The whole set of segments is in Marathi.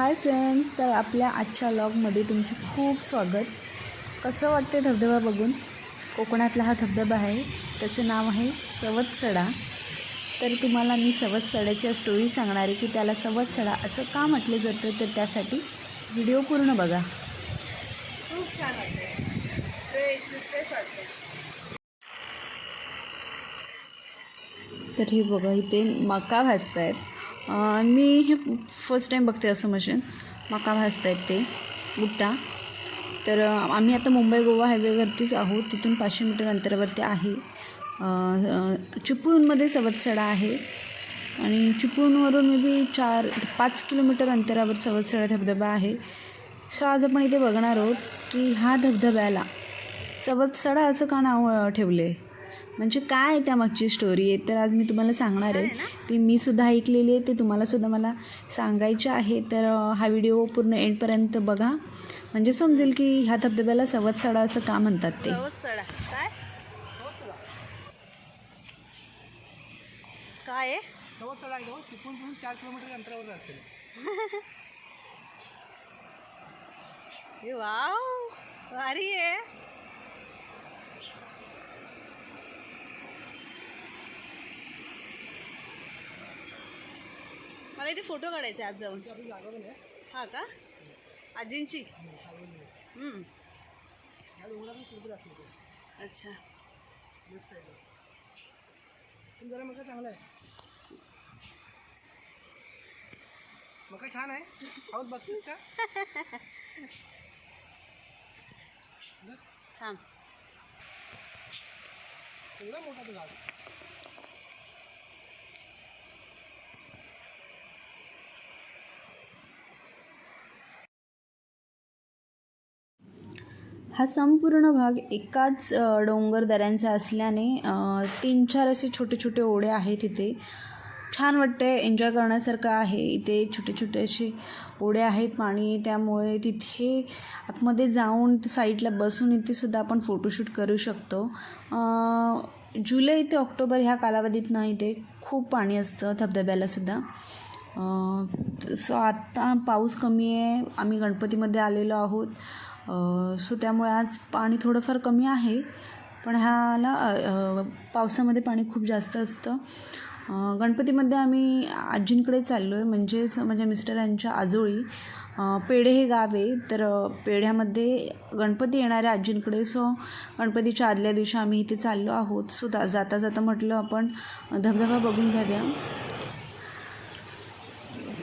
हाय फ्रेंड्स तर आपल्या आजच्या लॉगमध्ये तुमचे खूप स्वागत. कसं वाटते धबधबा बघून? कोकणातला हा धबधबा आहे. त्याचं नाव आहे सवतसडा. तर तुम्हाला मी सवतसड्याच्या स्टोरी सांगणार आहे की त्याला सवतसडा असं का म्हटले जातं तर त्यासाठी व्हिडिओ पूर्ण बघा. खूप छान तर हे बघा इथे मका भाजत आहेत मी हे फर्स्ट टाईम बघते असं म्हणजे. मशीन मका भाजत आहेत ते गुट्टा तर आम्ही आता मुंबई गोवा हायवेवरतीच आहोत. तिथून पाचशे मीटर अंतरावरती आहे. चिपळूणमध्ये सवतसडा आहे. आणि चिपळूणवरून मे बी चार पाच किलोमीटर अंतरावर सवतसडा धबधबा आहे. सो आज आपण इथे बघणार आहोत की ह्या धबधब्याला सवतसडा असं का नाव ठेवले ठेवलं आहे म्हणजे काय आहे त्यामागची स्टोरी आहे तर आज मी तुम्हाला सांगणार आहे. ती मी सुद्धा ऐकलेली आहे ते तुम्हालासुद्धा मला सांगायचे आहे. तर हा व्हिडिओ पूर्ण एंडपर्यंत बघा. म्हणजे समजेल की ह्या धबधब्याला सवतसडा असं का म्हणतात ते? काय? चार किलोमीटर अंतरावर असेल. हे वाव! भारी आहे. मला इथे फोटो काढायचे आज जाऊन. हा का? आजींची. अच्छा. जरा मका चांगला आहे मका छान आहे. खाऊन बघतेस का? थांब. एवढा मोठा तो हा संपूर्ण भाग एकाच डोंगरदऱ्यांचा डोंगर दऱ्यांचा असल्याने तीन चार असे छोटे छोटे ओढे आहेत इथे. छान वाटते एन्जॉय करण्यासारखं आहे. इथे छोटे छोटे असे ओढे आहेत पाणी त्यामुळे तिथे आतमध्ये जाऊन साईडला बसून इथे सुद्धा आपण फोटोशूट करू शकतो. जुलै ते ऑक्टोबर ह्या कालावधीत नाही ते खूप पाणी असतं धबधब्यालासुद्धा सो आत्ता पाऊस कमी आहे आम्ही गणपतीमध्ये आलेलो आहोत. सो त्यामुळे आज पाणी थोडंफार कमी आहे. पण ह्याला पावसामध्ये पाणी खूप जास्त असतं. गणपतीमध्ये आम्ही आजींकडे चाललो आहे म्हणजेच माझ्या मिस्टरांच्या आजोळी. पेढे हे गाव आहे. तर पेढ्यामध्ये गणपती येणाऱ्या आजींकडे. सो गणपतीच्या आदल्या दिवशी आम्ही इथे चाललो आहोत. सो जाता जाता म्हटलं आपण धबधबा बघून जाऊया.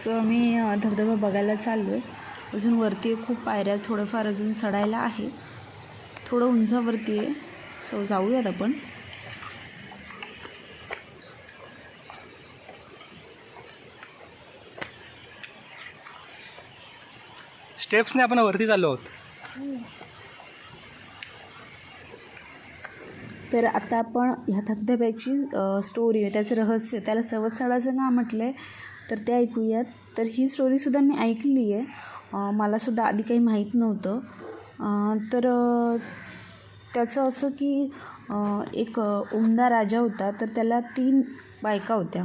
सो आम्ही धबधबा बघायला चाललो आहे अजून वरती खूप पायऱ्या थोडंफार अजून चढायला आहे. थोडं उंचावरती आहे. सो जाऊयात आपण. स्टेप्सने आपण वरती चाललो आहोत. तर आता आपण ह्या धबधब्याची स्टोरी आहे त्याचं रहस्य त्याला सवतसाडाचं नाव म्हटलं आहे तर ते ऐकूयात. तर ही स्टोरीसुद्धा मी ऐकली आहे मलासुद्धा आधी काही माहीत नव्हतं. तर त्याचं असं की एक उमदा राजा होता तर त्याला तीन बायका होत्या.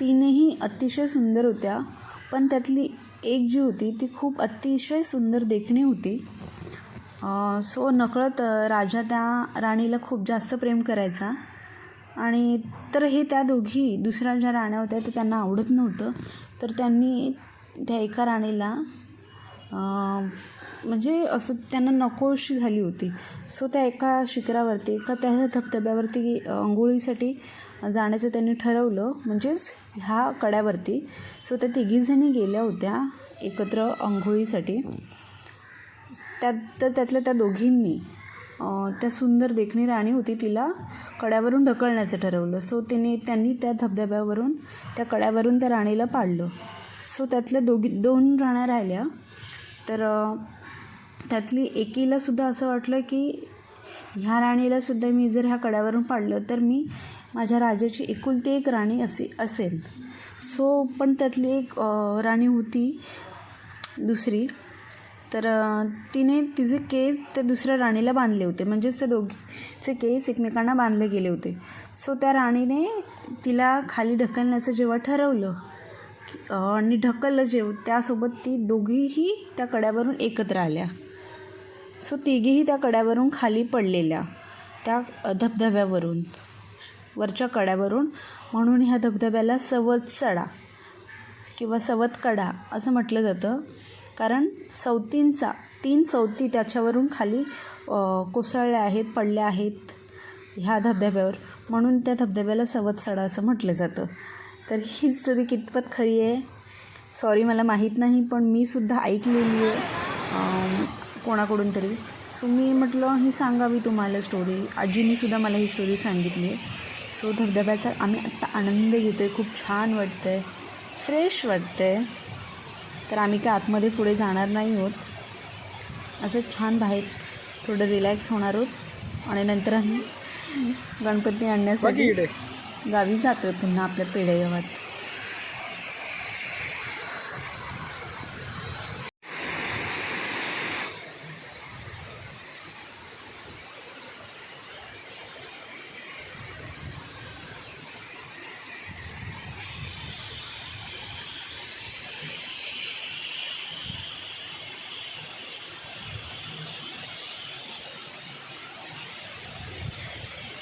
तीनही अतिशय सुंदर होत्या पण त्यातली एक जी होती ती खूप अतिशय सुंदर देखणी होती. सो नकळत राजा त्या राणीला खूप जास्त प्रेम करायचा. आणि तर हे त्या दोघी दुसऱ्या ज्या राण्या होत्या ते त्यांना आवडत नव्हतं. तर त्यांनी त्या एका राणीला म्हणजे असं त्यांना नकोशी झाली होती. सो त्या एका शिखरावरती एका त्या धबधब्यावरती अ, अंघोळीसाठी जाण्याचं त्यांनी ठरवलं. म्हणजेच ह्या कड्यावरती. सो त्या तिघीजणी गेल्या होत्या एकत्र अंघोळीसाठी. त्यात तर त्यातल्या त्या दोघींनी त्या सुंदर देखणी राणी होती तिला कड्यावरून ढकलण्याचं ठरवलं. सो तिने त्यांनी त्या धबधब्यावरून त्या कड्यावरून त्या राणीला पाडलं. सो त्यातल्या दोघी दोन राण्या राहिल्या. तर त्यातली एकीलासुद्धा असं वाटलं की ह्या राणीलासुद्धा मी जर ह्या कड्यावरून पाडलं तर मी माझ्या राजाची एकुलती एक राणी असे असेल. सो पण त्यातली एक राणी होती दुसरी. तर तिने तिचे केस त्या दुसऱ्या राणीला बांधले होते. म्हणजेच त्या दोघीचे केस एकमेकांना बांधले गेले होते. सो त्या राणीने तिला खाली ढकलण्याचं जेव्हा ठरवलं आणि ढकललं जेव त्यासोबत ती दोघीही त्या कड्यावरून एकत्र आल्या. सो तिघीही त्या कड्यावरून खाली पडलेल्या त्या धबधब्यावरून वरच्या कड्यावरून. म्हणून ह्या धबधब्याला सवत सडा किंवा सवत कडा असं म्हटलं जातं. कारण सवतींचा तीन सवती त्याच्यावरून खाली कोसळल्या आहेत पडल्या आहेत ह्या धबधब्यावर. म्हणून त्या धबधब्याला सवत सडा असं म्हटलं जातं. तर ही स्टोरी कितपत खरी आहे? सॉरी मला माहीत नाही पण मी सुद्धा ऐकलेली आहे कोणाकडून तरी. सो मी म्हटलं ही सांगावी तुम्हाला स्टोरी आजीनी सुद्धा मला ही स्टोरी सांगितली आहे. सो धबधब्याचा आम्ही आत्ता आनंद घेतो आहे खूप छान वाटतं आहे फ्रेश वाटतं आहे तर आम्ही काय आतमध्ये पुढे जाणार नाही आहोत असं छान बाहेर थोडं रिलॅक्स होणार आहोत. आणि नंतर आम्ही गणपती आणण्यासाठी गावी जातो आहे पुन्हा आपल्या पेढेगावात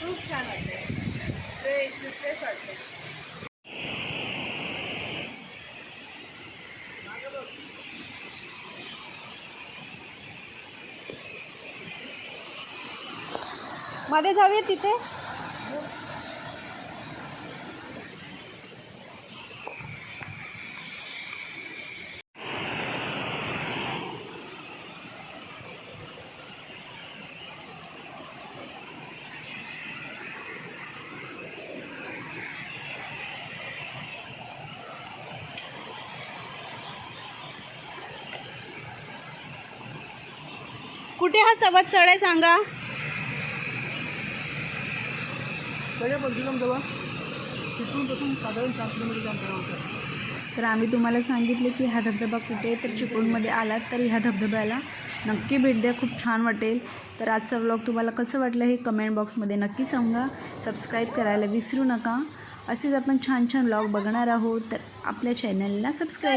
खूप छान वाटतं फ्रेशमध्ये जाऊया तिथे. कुठे हा सवत चढ आहे सांगा? तर आम्ही तुम्हाला सांगितले की हा धबधबा कुठे आहे तर चिपळूणमध्ये आलात तर ह्या धबधब्याला नक्की भेट द्या खूप छान वाटेल. तर आजचा व्लॉग तुम्हाला कसं वाटलं हे कमेंट बॉक्समध्ये नक्की सांगा. सबस्क्राईब करायला विसरू नका. असेच आपण छान छान व्लॉग बघणार आहोत तर आपल्या चॅनलला सबस्क्राईब